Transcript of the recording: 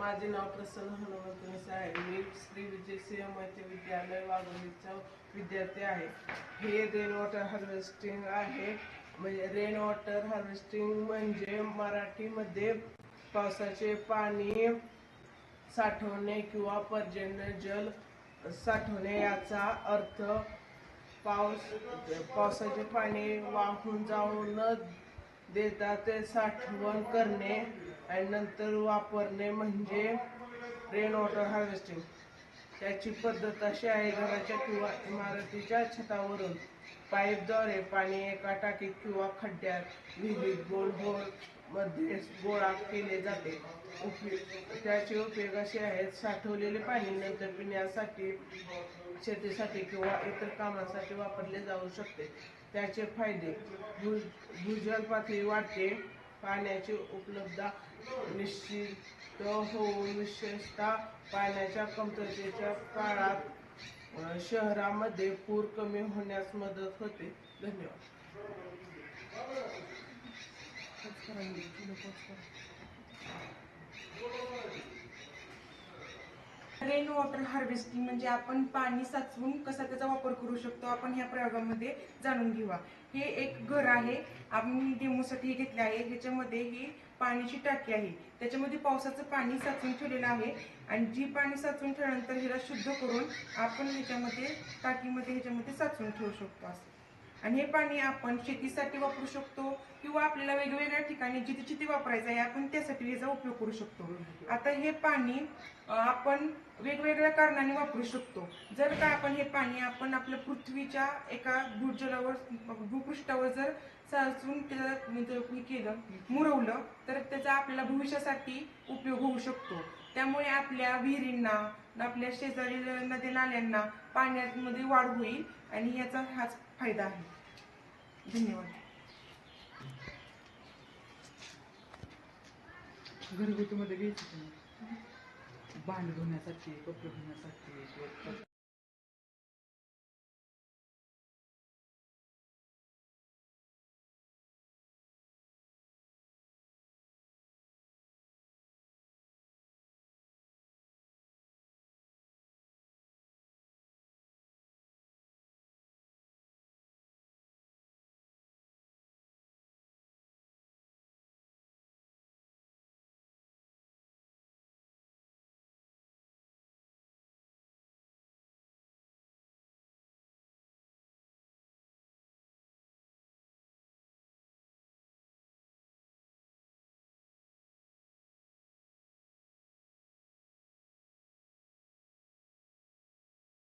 माझे नाव प्रसन्न हनुमंत आहे. मी श्री विजय सिंह मध्य विद्यालय वाघोलीचा विद्यार्थी आहे. हे रेन वॉटर हार्वेस्टिंग आहे. म्हणजे रेन वॉटर हार्वेस्टिंग म्हणजे मराठीमध्ये पावसाचे पाणी साठवणे किंवा पर्जन्य जल साठवणे याचा अर्थ पाऊस पावसाचे पाणी वाहून जाऊ न देता ते साठवण करणे. आणि नंतर वापरणे म्हणजे रेन वॉटर हार्वेस्टिंग त्याची पद्धत अशी आहे घराच्या किंवा इमारतीच्या छतावरून पाईपद्वारे पाणी एका टाकीत किंवा खड्ड्यात विहिरीत गोल होलमध्ये गोळा केले जाते. उपयोग त्याचे उपयोग असे आहेत साठवलेले पाणी नंतर पिण्यासाठी शेतीसाठी किंवा इतर कामासाठी वापरले जाऊ शकते. त्याचे फायदे भू भूजल पातळी वाढते. पाण्याची उपलब्धता निश्चित होऊन विशेषतः पाण्याच्या कमतरतेच्या काळात शहरामध्ये पूर कमी होण्यास मदत होते. धन्यवाद. रेन वॉटर हार्वेस्टिंग म्हणजे आपण पाणी साचवून कसा त्याचा वापर करू शकतो आपण ह्या प्रयोगामध्ये जाणून घेऊया. हे एक घर आहे आपण डेमोसाठी हे घेतले आहे. ह्याच्यामध्ये ही पाण्याची टाकी आहे. त्याच्यामध्ये पावसाचं पाणी साचवून ठेवलेलं आहे आणि जी पाणी साचवून ठेवल्यानंतर ह्याला शुद्ध करून आपण ह्याच्यामध्ये टाकीमध्ये ह्याच्यामध्ये साचवून ठेवू शकतो असं. आणि हे पाणी आपण शेतीसाठी वापरू शकतो किंवा आपल्याला वेगवेगळ्या ठिकाणी जिथे जिथे वापरायचं आहे आपण त्यासाठी याचा उपयोग करू शकतो. आता हे पाणी आपण वेगवेगळ्या कारणाने वापरू शकतो. जर का आपण हे पाणी आपण आपल्या पृथ्वीच्या एका भूजलावर भूपृष्ठावर जर साचून त्याला म्हणजे हे केलं मुरवलं तर त्याचा आपल्याला भविष्यासाठी उपयोग होऊ शकतो. त्यामुळे आपल्या विहिरींना आपल्या शेजारी नदी नाल्यांना पाण्यामध्ये वाढ होईल आणि याचा हाच फायदा आहे. धन्यवाद. घरगुतीमध्ये घ्यायचं भांड धुण्यासाठी कपडे धुण्यासाठी